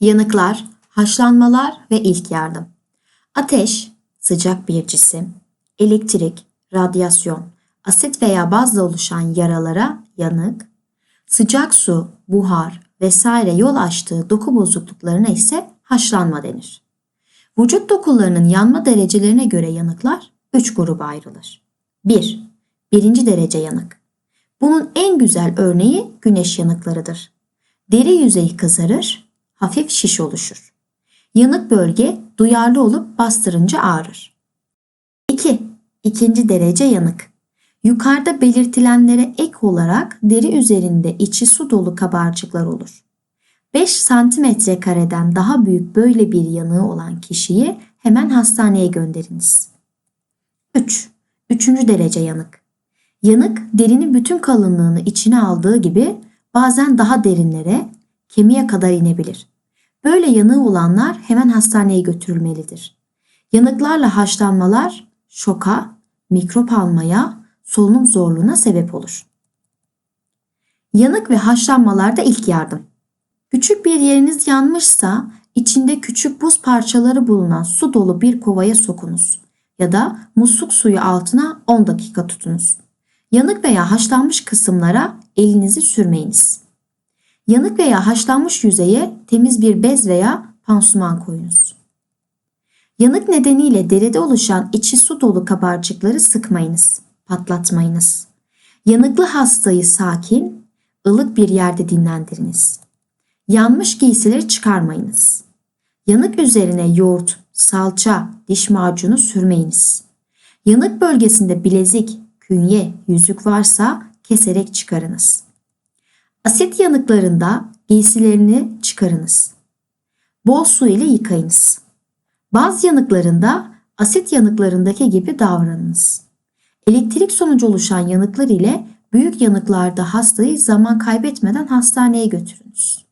Yanıklar, haşlanmalar ve ilk yardım. Ateş, sıcak bir cisim, elektrik, radyasyon, asit veya bazla oluşan yaralara yanık, sıcak su, buhar vesaire yol açtığı doku bozukluklarına ise haşlanma denir. Vücut dokularının yanma derecelerine göre yanıklar 3 gruba ayrılır. 1. Birinci derece yanık. Bunun en güzel örneği güneş yanıklarıdır. Deri yüzeyi kızarır, hafif şiş oluşur. Yanık bölge duyarlı olup bastırınca ağrır. 2. İkinci derece yanık. Yukarıda belirtilenlere ek olarak deri üzerinde içi su dolu kabarcıklar olur. 5 santimetre kareden daha büyük böyle bir yanığı olan kişiyi hemen hastaneye gönderiniz. 3. Üçüncü derece yanık. Yanık derinin bütün kalınlığını içine aldığı gibi bazen daha derinlere, kemiğe kadar inebilir. Böyle yanığı olanlar hemen hastaneye götürülmelidir. Yanıklarla haşlanmalar şoka, mikrop almaya, solunum zorluğuna sebep olur. Yanık ve haşlanmalarda ilk yardım. Küçük bir yeriniz yanmışsa içinde küçük buz parçaları bulunan su dolu bir kovaya sokunuz ya da musluk suyu altına 10 dakika tutunuz. Yanık veya haşlanmış kısımlara elinizi sürmeyiniz. Yanık veya haşlanmış yüzeye temiz bir bez veya pansuman koyunuz. Yanık nedeniyle deride oluşan içi su dolu kabarcıkları sıkmayınız, patlatmayınız. Yanıklı hastayı sakin, ılık bir yerde dinlendiriniz. Yanmış giysileri çıkarmayınız. Yanık üzerine yoğurt, salça, diş macunu sürmeyiniz. Yanık bölgesinde bilezik, künye, yüzük varsa keserek çıkarınız. Asit yanıklarında giysilerini çıkarınız. Bol su ile yıkayınız. Baz yanıklarında asit yanıklarındaki gibi davranınız. Elektrik sonucu oluşan yanıklar ile büyük yanıklarda hastayı zaman kaybetmeden hastaneye götürünüz.